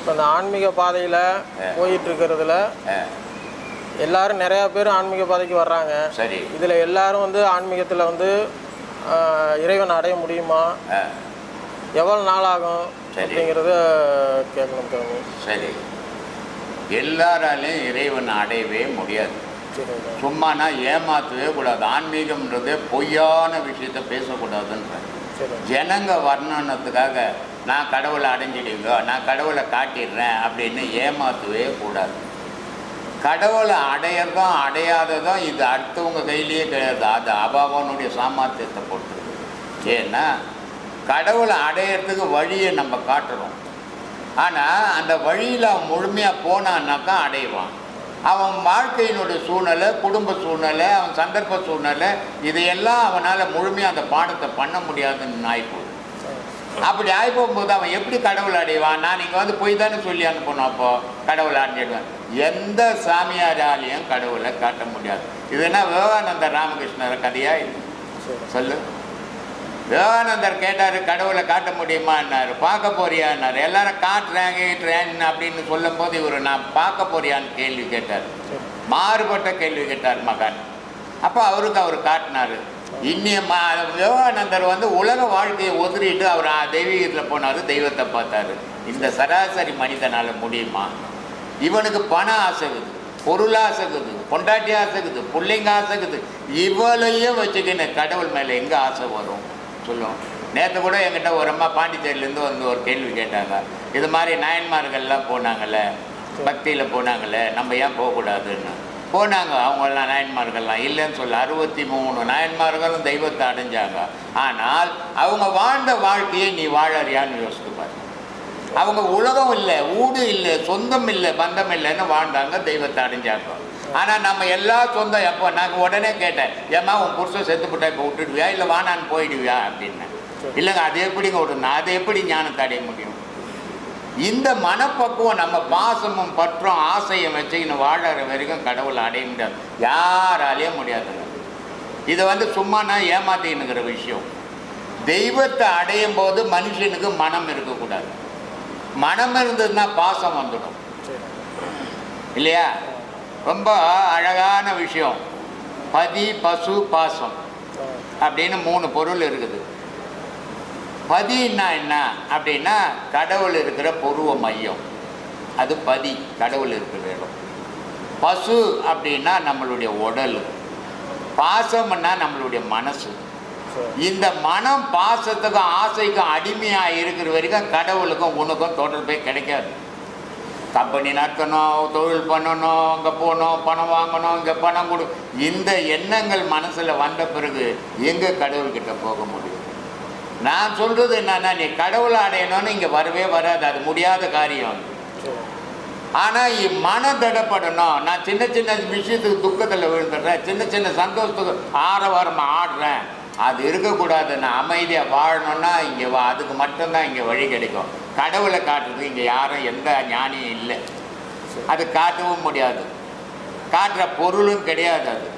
இப்போ இந்த ஆன்மீக பாதையில் போயிட்டு இருக்கிறதுல எல்லாரும் நிறையா பேர் ஆன்மீக பாதைக்கு வர்றாங்க. சரி. இதில் எல்லாரும் வந்து ஆன்மீகத்தில் வந்து இறைவன் அடைய முடியுமா? எவ்வளோ நாள் ஆகும். அப்படிங்கிறத கேட்கணும் சரி. எல்லாராலையும் இறைவன் அடையவே முடியாது. சரிங்க சும்மானா ஏமாற்றவே கூடாது. ஆன்மீகம்ன்றது பொய்யான விஷயத்த பேசக்கூடாதுன்ற ஜனங்க வர்ணனத்துக்காக நான் கடவுளை அடைஞ்சிடுங்க நான் கடவுளை காட்டிடுறேன் அப்படின்னு ஏமாற்றவே கூடாது. கடவுளை அடையிறதும் அடையாததும் இது அடுத்தவங்க கையிலேயே கிடையாது. அது அபாவனுடைய சாமர்த்தியத்தை பொறுத்தது. ஏன்னா கடவுளை அடையிறதுக்கு வழியை நம்ம காட்டுறோம். ஆனால் அந்த வழியில் அவன் முழுமையாக போனான்னாக்கா அடைவான். அவன் வாழ்க்கையினுடைய சூழ்நிலை குடும்ப சூழ்நிலை அவன் சந்தர்ப்ப சூழ்நிலை இதையெல்லாம் அவனால் முழுமையாக அந்த பாடத்தை பண்ண முடியாதுன்னு ஆயிப்போகுது அப்படி ஆகி போகும்போது அவன் எப்படி கடவுள் அடைவான்? நான் இங்கே வந்து போய் தானே சொல்லி அனுப்பணும் அப்போ கடவுளை அடைஞ்சிடுவேன் எந்த சாமியாராலையும் கடவுளை காட்ட முடியாது. இதுனா விவேகானந்தர் ராமகிருஷ்ணர் கதையா சொல்லு. விவேகானந்தர் கேட்டார் கடவுளை காட்ட முடியுமான்னாரு. பார்க்க போறியான்னாரு. எல்லாரும் காட்டுறேன் கீட்டுறேன் அப்படின்னு சொல்லும்போது இவர் நான் பார்க்க போறியான்னு கேள்வி கேட்டார். மாறுபட்ட கேள்வி கேட்டார் மகான். அப்போ அவருக்கு அவர் காட்டினார். இன்னிய மா விவேகானந்தர் வந்து உலக வாழ்க்கையை ஒதுறிட்டு அவர் தெய்வீகத்தில் போனார் தெய்வத்தை பார்த்தாரு. இந்த சராசரி மனிதனால் முடியுமா? இவனுக்கு பணம் ஆசைக்குது பொருள் ஆசைக்குது பொண்டாட்டி ஆசைக்குது பிள்ளைங்க ஆசைக்குது. இவளையும் வச்சுக்கின்னு கடவுள் மேலே எங்கே ஆசை வரும்? சொல்லுவோம் நேற்று கூட என்கிட்ட ஒரு அம்மா பாண்டிச்சேரியிலேருந்து வந்து ஒரு கேள்வி கேட்டாங்க. இது மாதிரி நாயன்மார்கள்லாம் போனாங்கல்ல பக்தியில் போனாங்கள்ல நம்ம ஏன் போகக்கூடாதுன்னு? போனாங்க அவங்கெல்லாம் நாயன்மார்கள்லாம். இல்லைன்னு சொல்ல அறுபத்தி மூணு நாயன்மார்களும் தெய்வத்தை அடைஞ்சாங்க. ஆனால் அவங்க வாழ்ந்த வாழ்க்கையை நீ வாழறியான்னு யோசித்து பாரு. அவங்க உலகம் இல்லை ஊடு இல்லை சொந்தம் இல்லை பந்தம் இல்லைன்னு வாழ்ந்தாங்க தெய்வத்தை அடைஞ்சாங்க. ஆனால் நம்ம எல்லா சொந்தம் எப்போ? நாங்கள் உடனே கேட்டேன் ஏம்மா உன் புருஷன் செத்து போட்டா இப்போ விட்டுடுவியா? இல்லை வானான்னு போயிடுவியா? அப்படின்னு. இல்லைங்க அது எப்படிங்க விடணும்? அதை எப்படி ஞானத்தை அடைய முடியும்? இந்த மனப்பக்குவம் நம்ம பாசமும் பற்றும் ஆசையும் வச்சுக்கின்னு வாழற வரைக்கும் கடவுளை அடைய முடியாது யாராலேயே முடியாதுங்க. இது வந்து சும்மா நான் ஏமாத்தின்னுங்கிற விஷயம். தெய்வத்தை அடையும் போது மனுஷனுக்கு மனம் இருக்கக்கூடாது. மனம் இருந்ததுன்னா பாசம் வந்துடும். இல்லையா? ரொம்ப அழகான விஷயம். பதி பசு பாசம். அப்படின்னு மூணு பொருள் இருக்குது. பதின்னா என்ன? அப்படின்னா கடவுள் இருக்கிற பொருவ மையம். அது பதி கடவுள் இருக்கிற இடம். பசு அப்படின்னா நம்மளுடைய உடல். பாசம்னா நம்மளுடைய மனசு. இந்த மனம் பாசத்துக்கும் ஆசைக்கும் அடிமையாக இருக்கிற வரைக்கும் கடவுளுக்கும் உனக்கும் தொடர்பே கிடைக்காது. கம்பெனி நடத்தணும் தொழில் பண்ணணும் அங்கே போகணும் பணம் வாங்கணும் இங்கே பணம் கொடு. இந்த எண்ணங்கள் மனசில் வந்த பிறகு எங்கே கடவுள்கிட்ட போக முடியும்? நான் சொல்கிறது என்னன்னா நீ கடவுளை அடையணும்னு இங்கே வரவே வராது. அது முடியாத காரியம். ஆனால் மன திடப்படணும். நான் சின்ன சின்ன விஷயத்துக்கு துக்கத்தில் விழுந்துடுறேன். சின்ன சின்ன சந்தோஷத்துக்கு ஆரவாரமாக ஆடுறேன். அது இருக்கக்கூடாது. நான் அமைதியாக வாழணும்னா இங்கே வா அதுக்கு மட்டும்தான் இங்கே வழி கிடைக்கும். கடவுளை காட்டுறது இங்கே யாரும் எந்த ஞானியும் இல்லை. அது காட்டவும் முடியாது. காட்டுற பொருளும் கிடையாது அது.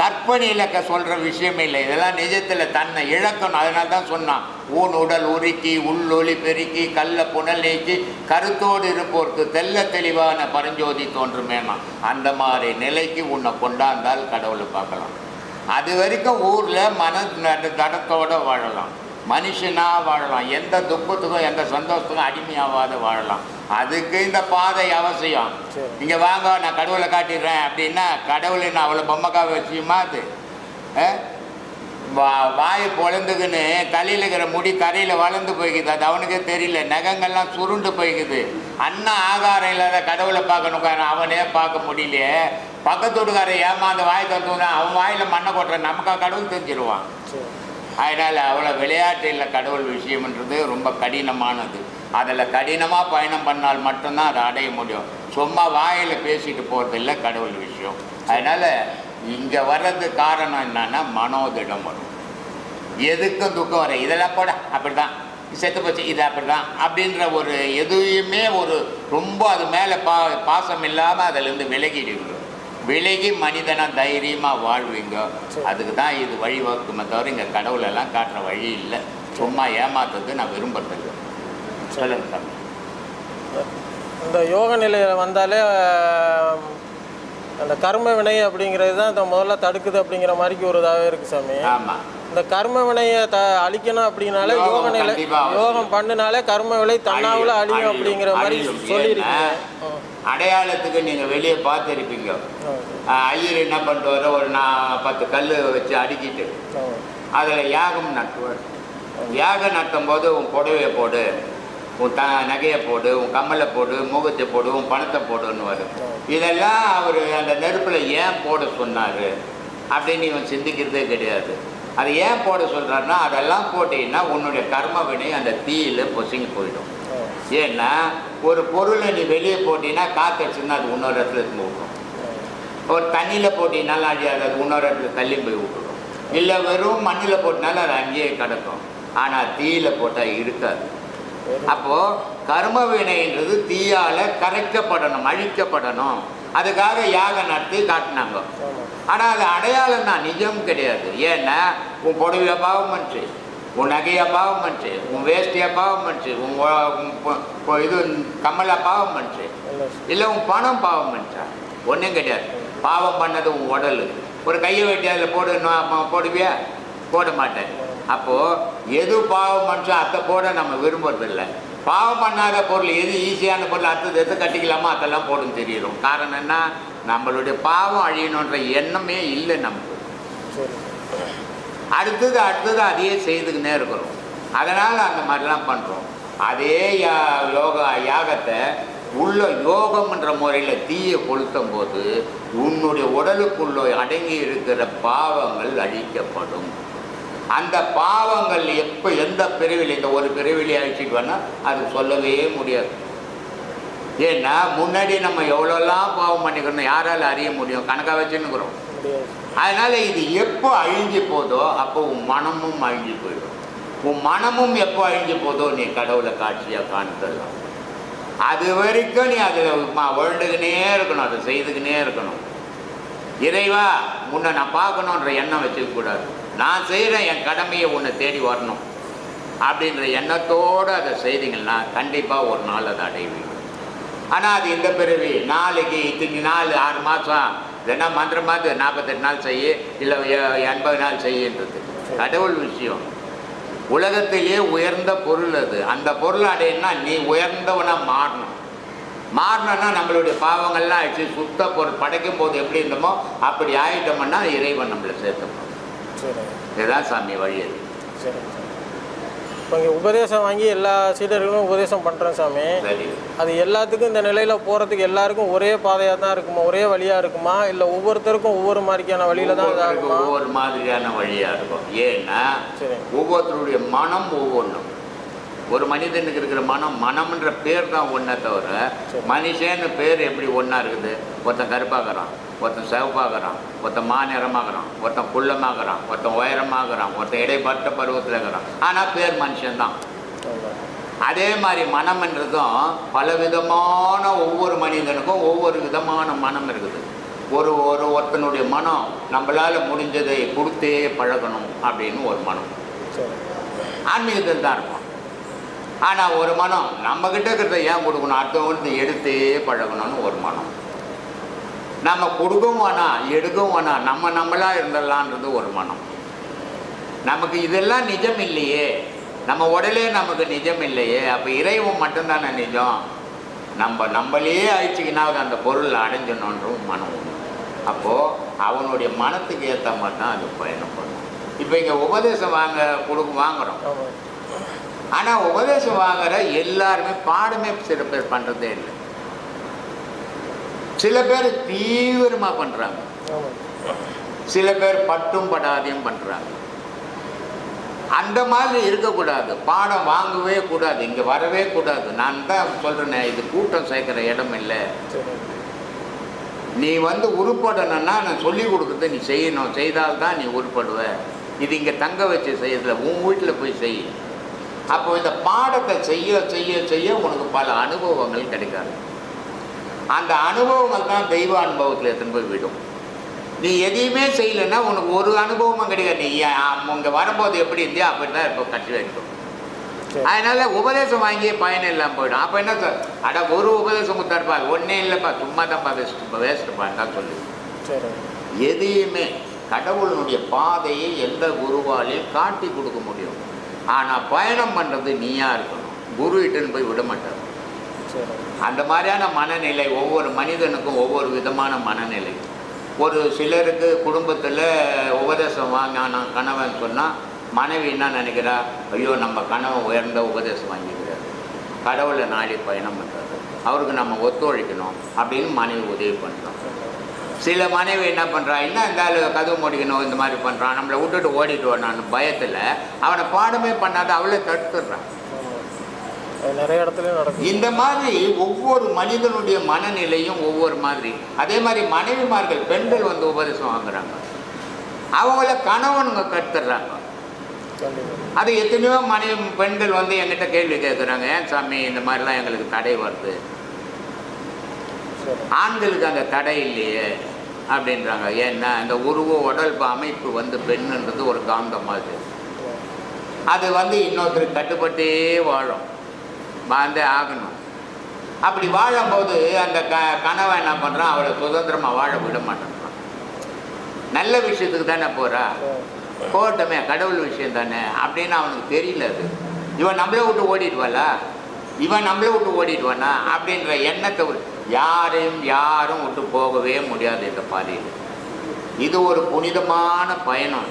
கற்பனையில் க சொல்கிற விஷயமே இல்லை. இதெல்லாம் நிஜத்தில் தன்னை இழக்கணும். அதனால தான் சொன்னான் ஊன் உடல் உருக்கி உள்ளொலி பெருக்கி கல்ல புனல் நீக்கி கருத்தோடு இருப்போருக்கு தெல்ல தெளிவான பரஞ்சோதி தோன்றுமேனா அந்த மாதிரி நிலைக்கு உன்னை கொண்டாந்தால் கடவுளை பார்க்கலாம். அது வரைக்கும் ஊரில் மன தடத்தோடு வாழலாம். மனுஷனாக வாழலாம். எந்த துக்கத்துக்கும் எந்த சந்தோஷத்துக்கும் அடிமையாகாத வாழலாம். அதுக்கு இந்த பாதை அவசியம். இங்கே வாங்க நான் கடவுளை காட்டிடுறேன் அப்படின்னா கடவுளை நான் அவ்வளோ பொம்மைக்காக வச்சுமா அது? வா வாயை பொழந்துக்குன்னு தலையில் இருக்கிற முடி தரையில் வளர்ந்து போய்க்குது. அது அவனுக்கே தெரியல. நகங்கள்லாம் சுருண்டு போய்க்குது. அண்ணன் ஆகாரம் இல்லாத கடவுளை பார்க்கணும் அவனே பார்க்க முடியலையே பக்கத்து வீட்டுக்காரன் ஏமாந்து வாய் தந்துனா அவன் வாயில் மண்ணை கொட்டுற நமக்கா கடவுள் தெரிஞ்சிருவான். சரி. அதனால் அவ்வளோ விளையாட்டு இல்லை கடவுள் விஷயம்ன்றது ரொம்ப கடினமானது. அதில் கடினமாக பயணம் பண்ணால் மட்டும்தான் அதை அடைய முடியும். சும்மா வாயில் பேசிட்டு போகிறது இல்லை கடவுள் விஷயம். அதனால் இங்கே வர்றது காரணம் என்னன்னா மனோதிடம் வரும். எதுக்கும் துக்கம் வர இதெல்லாம் போட அப்படிதான் செத்து போச்சு இது அப்படிதான் அப்படின்ற ஒரு எதுவுமே ஒரு ரொம்ப அது மேலே பா பாசம் இல்லாமல் அதிலேருந்து விலகிடுவீங்க விலகி மனிதனா தைரியமாக வாழ்வீங்க? அதுக்கு தான் இது வழிவகுக்குமே தவிர இங்கே கடவுளெல்லாம் காட்டுற வழி இல்லை. சும்மா ஏமாத்துறது நான் விரும்புறதில்லை. சொல்லுங்க இந்த யோக நிலையில் வந்தாலே அந்த கர்ம வினை அப்படிங்கிறது தான் இந்த முதல்ல தடுக்குது அப்படிங்கிற மாதிரிக்கு ஒரு இதாகவே இருக்குது சாமி. ஆமாம் இந்த கர்ம வினையை த அழிக்கணும் அப்படின்னாலே யோக நிலை. யோகம் பண்ணினாலே கர்ம விலை தன்னாவில் அழியும், அப்படிங்கிற மாதிரி. சொல்லியிருக்கீங்க. அடையாளத்துக்கு நீங்கள் வெளியே பார்த்துருப்பீங்க. ஐயர் என்ன பண்ணுவார்? ஒரு நான் பத்து கல் வச்சு அடுக்கிட்டு. அதில் யாகம் நட்டுவார். யாகம் நட்டும் போது உன் புடவையை போடு உன் த நகையை போடு உன் கம்மலை போடு முகத்தை போடு உன் பணத்தை போடுன்னுவார். இதெல்லாம் அவர் அந்த நெருப்பில் ஏன் போட சொன்னார்? அப்படின்னு இவன் சிந்திக்கிறதே கிடையாது. அதை ஏன் போட சொல்கிறாருன்னா அதெல்லாம் போட்டீங்கன்னா உன்னுடைய கர்ம வினை அந்த தீயில பொசுங்கி போயிடும். ஏன்னா ஒரு பொருளை நீ வெளியே போட்டீங்கன்னா காத்தடிச்சுன்னா அது இன்னொரு இடத்துல இருந்து விட்ரும் ஒரு தண்ணியில் போட்டிங்கனாலும் அழியாது அது இன்னொரு இடத்துல தள்ளி போய் விட்டுடும் இல்லை வெறும் மண்ணில் போட்டினாலும் அது அங்கேயே கிடக்கும். ஆனால் தீயில போட்டால் இருக்காது. அப்போது கர்ம வினைன்றது தீயால் கரைக்கப்படணும் அழிக்கப்படணும். அதுக்காக யாகம் நடத்தி காட்டினாங்க. ஆனால் அது அடையாளம் தான் நிஜம் கிடையாது. ஏன்னா உன் புடவைய பாவம் பண்ணுச்சு உன் நகையை பாவம் பண்ணுச்சு உன் வேஷ்டியை பாவம் பண்ணுச்சு உன் உன் இது கம்மலை பாவம் பண்ணுச்சு. இல்லை உன் பணம் பாவம் பண்ணிச்சா? ஒன்றும் கிடையாது. பாவம் பண்ணது உன் உடல். ஒரு கையை வெட்டி அதில் போடணும் அப்போ போடுவியா? போட மாட்டேன். அப்போது எது பாவம் பண்ணுச்சோ அதை போட நம்ம விரும்புறதில்லை. பாவம் பண்ணாத பொருள் எது ஈஸியான பொருள் அடுத்தது எது கட்டிக்கலாமோ அதெல்லாம் போடும் தெரியும் காரணம் என்ன? நம்மளுடைய பாவம் அழியணுன்ற எண்ணமே இல்லை நமக்கு. அடுத்தது அடுத்தது அதையே செய்துக்கினே இருக்கிறோம். அதனால் அந்த மாதிரிலாம் பண்ணுறோம் அதே யா யோகா யாகத்தை உள்ள யோகம்ன்ற முறையில் தீயை கொளுத்தும் போது உன்னுடைய உடலுக்குள்ளே அடங்கி இருக்கிற பாவங்கள் அழிக்கப்படும். அந்த பாவங்கள் எப்போ எந்த பிரிவில் இந்த ஒரு பிரிவிலே அழிச்சிட்டு வேணால் அது சொல்லவே முடியாது. ஏன்னா முன்னாடி நம்ம எவ்வளோலாம் பாவம் பண்ணிக்கணும் யாரால் அறிய முடியும்? கணக்காக வச்சுன்னுக்குறோம். அதனால் இது எப்போ அழிஞ்சு போதோ அப்போ உன் மனமும் அழிஞ்சு போயிடும். உன் மனமும் எப்போ அழிஞ்சு போதோ நீ கடவுளை காட்சியாக காண்பிடலாம் அது வரைக்கும் நீ அதில் உழண்டுக்கினே இருக்கணும் அதை செய்துக்கினே இருக்கணும். இறைவா உன்னை நான் பார்க்கணுன்ற எண்ணம் வச்சுக்கக்கூடாது நான் செய்கிறேன் என் கடமையை உன்னை தேடி வரணும். அப்படின்ற எண்ணத்தோடு அதை செய்தீங்கன்னா கண்டிப்பாக ஒரு நாள் அதை அடைவீங்க ஆனால் அது இந்த பிறவி? நாளைக்கு இத்தனை நாள் ஆறு மாதம் இல்லைன்னா மந்திரமாவது நாற்பத்தெட்டு நாள் செய்ய இல்லை எண்பது நாள் செய்யன்றது. கடவுள் விஷயம். உலகத்திலேயே உயர்ந்த பொருள் அது. அந்த பொருள் அடையினா நீ உயர்ந்தவனாக மாறணும். மாறணும்னா நம்மளுடைய பாவங்கள்லாம் ஆயிடுச்சு. சுத்த பொருள் படைக்கும் போது எப்படி இருந்தோமோ அப்படி ஆயிட்டோம்னா இறைவன் நம்மளை சேர்த்துப்போம் சரி. இதுதான் சாமி வழி அது. இப்போ இங்கே உபதேசம் வாங்கி எல்லா சீடர்களும் உபதேசம் பண்ணுறேன் சாமி. அது எல்லாத்துக்கும் இந்த நிலையில் போகிறதுக்கு எல்லாருக்கும் ஒரே பாதையாக தான் இருக்குமா? ஒரே வழியாக இருக்குமா? இல்லை ஒவ்வொருத்தருக்கும் ஒவ்வொரு மாதிரியான வழியில் தான் இதாகுமா? ஒவ்வொரு மாதிரியான வழியாக இருக்கும். ஏன்னா ஒவ்வொருத்தருடைய மனம் ஒவ்வொன்றும். ஒரு மனிதனுக்கு இருக்கிற மனம் மனம்ன்ற பேர் தான் ஒன்றே தவிர. மனுஷன்னு பேர் எப்படி ஒன்றா இருக்குது? ஒருத்தன் கருப்பாகிறான் ஒருத்தன் சிவப்பாகிறான் ஒருத்தன் மாநிறமாகறான் ஒருத்தன் குள்ளமாகறான் ஒருத்தன் உயரமாகறான் ஒருத்தன் இடைப்பட்ட பருவத்தில் இருக்கிறான். ஆனால் பேர் மனுஷன்தான் அதே மாதிரி மனம்ன்றதும் பல விதமான ஒவ்வொரு மனிதனுக்கும் ஒவ்வொரு விதமான மனம் இருக்குது. ஒரு ஒரு ஒருத்தனுடைய மனம் நம்மளால் முடிஞ்சதை கொடுத்தே பழகணும் அப்படின்னு ஒரு மனம். ஆன்மீகத்தில் தான் இருக்கும். ஆனால் ஒரு மனம் நம்மக்கிட்ட இருக்கிறத ஏன் கொடுக்கணும்? அடுத்தவங்களுக்கு எடுத்தே பழகணும்னு ஒரு மனம். நம்ம கொடுக்கவும் வேணாம் எடுக்கவும் வேணாம் நம்ம நம்மளா இருந்துடலான்றது ஒரு மனம். நமக்கு இதெல்லாம் நிஜம் இல்லையே. நம்ம உடலே நமக்கு நிஜம் இல்லையே. அப்போ இறைவன் மட்டும்தானே நிஜம்? நம்ம நம்மளே அழிச்சிக்கினா அந்த பொருள் அடைஞ்சணுன்றும் மனம் ஒன்று அப்போது அவனுடைய மனத்துக்கு ஏற்ற மாதிரி தான் அது பயணம் பண்ணும் இப்போ இங்கே உபதேசம் வாங்க கொடுக்க வாங்குகிறோம் ஆனால் உபதேசம் வாங்குற எல்லாருமே பாடமே சில பேர் பண்ணுறதே இல்லை. சில பேர் தீவிரமாக பண்ணுறாங்க சில பேர் பட்டும் படாதையும் பண்ணுறாங்க அந்த மாதிரி இருக்கக்கூடாது. பாடம் வாங்கவே கூடாது. இங்கே வரவே கூடாது. நான் தான் சொல்கிறேனே இது கூட்டம் சேர்க்குற இடம் இல்லை. நீ வந்து உருப்படணும்னா நான் சொல்லி கொடுக்குறது நீ செய்யணும். செய்தால்தான் நீ உருப்படுவ. இது இங்கே தங்க வச்சு செய்யறதில்ல உன் வீட்டில் போய் செய். அப்போ இந்த பாடத்தை செய்ய செய்ய செய்ய உனக்கு பல அனுபவங்கள் கிடைக்காது. அந்த அனுபவங்கள் தான் தெய்வ அனுபவத்தில் எடுத்துன்னு போய் விடும். நீ எதையுமே செய்யலைன்னா உனக்கு ஒரு அனுபவமும் கிடையாது நீ இங்கே வரும்போது எப்படி இருந்தியோ அப்படி தான் இப்போ வரைக்கும் சரி. அதனால உபதேசம் வாங்கியே பயன் இல்லாமல் போயிடும். அப்போ என்ன சார் அட ஒரு உபதேசம் கொடுத்தாருப்பா ஒன்றே இல்லைப்பா சும்மா தான்ப்பா வேஸ்ட்டுப்பா வேஸ்ட்டுப்பா தான் சொல்லு எதையுமே கடவுளினுடைய பாதையை எந்த குருவாலையும் காட்டி கொடுக்க முடியும் ஆனால் பயணம் பண்ணுறது நீயா இருக்கணும். குரு இட்டுன்னு போய் விட மாட்டார். அந்த மாதிரியான மனநிலை ஒவ்வொரு மனிதனுக்கும் ஒவ்வொரு விதமான மனநிலை. ஒரு சிலருக்கு குடும்பத்தில் உபதேசம் வாங்கினா கணவன் சொன்னால் மனைவி என்ன நினைக்கிறா? ஐயோ நம்ம கணவன் உயர்ந்த உபதேசம் வாங்கிக்கிறார். கடவுளை நாடி பயணம் பண்ணுறாரு அவருக்கு நம்ம ஒத்துழைக்கணும். அப்படின்னு மனைவி உதவி பண்ணுறோம் சில மனைவி என்ன பண்ணுறா என்ன இந்த ஆளு கதவு முடிக்கணும் இந்த மாதிரி பண்ணுறான் நம்மளை விட்டுட்டு ஓடிட்டு வரான்னு பயத்தில். அவனை பாடமே பண்ணாத அவளே தடுத்துடுறான் நிறைய இடத்துலையும் நடக்கும் இந்த மாதிரி ஒவ்வொரு மனிதனுடைய மனநிலையும் ஒவ்வொரு மாதிரி. அதே மாதிரி மனைவிமார்கள் பெண்கள் வந்து உபதேசம் வாங்குறாங்க. அவங்கள கணவனுங்க கட்டுறாங்க கண்டிப்பாக அது எத்தனையோ மனைவி பெண்கள் வந்து என்கிட்ட கேள்வி கேட்குறாங்க ஏன் சாமி இந்த மாதிரிலாம் எங்களுக்கு தடை வருது? ஆண்களுக்கு அந்த தடை இல்லையே. அப்படின்றாங்க. ஏன்னா இந்த உருவ உடல் அமைப்பு வந்து பெண்ணுன்றது ஒரு காந்தம் மாதிரி அது வந்து இன்னொருத்தருக்கு கட்டுப்பட்டே வாழும். வாழ்ந்தே ஆகணும். அப்படி வாழும்போது அந்த க கனவை என்ன பண்ணுறான் அவளை சுதந்திரமாக வாழ விட மாட்டேன்றான். நல்ல விஷயத்துக்கு தானே போகிறா போகட்டுமே கடவுள் விஷயம் தானே? அப்படின்னு அவனுக்கு தெரியல அது. இவன் நம்மளை விட்டு ஓடிடுவாளா? இவன் நம்மளை விட்டு ஓடிடுவானா? அப்படின்ற எண்ணத்தை யாரையும் யாரும் விட்டு போகவே முடியாது இந்த பாதையில். இது ஒரு புனிதமான பயணம்.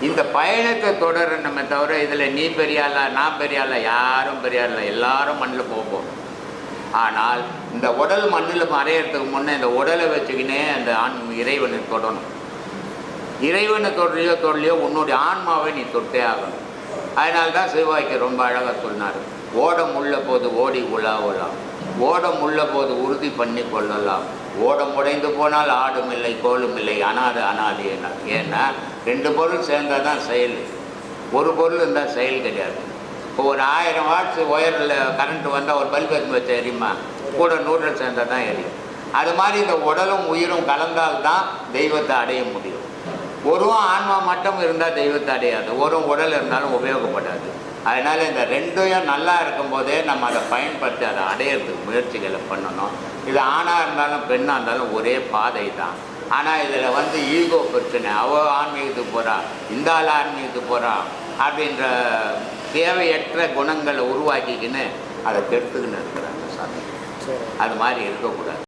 இந்த பயணத்தை தொடரணுமே தவிர இதில் நீ பெரியாளா நான் பெரியாளா யாரும் பெரியாளா எல்லாரும் மண்ணில் போகும் ஆனால் இந்த உடல் மண்ணில் மறையறதுக்கு முன்னே இந்த உடலை வச்சுக்கினே அந்த ஆண் இறைவனை தொடணும். இறைவனை தொடலையோ தொடலையோ உன்னுடைய ஆன்மாவை நீ தொட்டே ஆகணும். அதனால தான் சிவாய்க்கு ரொம்ப அழகாக சொன்னார். ஓடம் உள்ள போது ஓடி உலாவலாம். ஓடம் உள்ள போது உறுதி பண்ணி கொள்ளலாம். ஓடம் உடைந்து போனால் ஆடும் இல்லை கோலும் இல்லை அனாது அனாது என்ன ஏன்னா ரெண்டு பொருள் சேர்ந்தால் தான் செயல். ஒரு பொருள் இருந்தால் செயல் கிடையாது. இப்போ ஒரு ஆயிரம் வாட்ஸ் ஒயரில் கரண்ட் வந்தால் ஒரு பல்ப் எடுத்து எரியுமா? கூட நூறு சேர்ந்தால் தான் எரியும். அது மாதிரி இந்த உடலும் உயிரும் கலந்தால்தான் தெய்வத்தை அடைய முடியும். ஒருவன் ஆன்மா மட்டும் இருந்தால் தெய்வத்தை அடையாது. ஒரு உடல் இருந்தாலும் உபயோகப்படாது. அதனால் இந்த ரெண்டையும் நல்லா இருக்கும்போதே நம்ம அதை பயன்படுத்தி அதை அடையிறதுக்கு முயற்சிகளை பண்ணணும். இது ஆணாக இருந்தாலும் பெண்ணாக இருந்தாலும் ஒரே பாதை தான் ஆனால் இதில் வந்து ஈகோ பிரச்சனை. அவ ஆன்மீகத்துக்கு போகிறா இந்த ஆள் ஆன்மீகத்துக்கு போகிறா அப்படின்ற தேவையற்ற குணங்களை உருவாக்கிக்கின்னு அதை கெடுத்துக்கின்னு இருக்கிறாங்க சாமி. அது மாதிரி இருக்கக்கூடாது.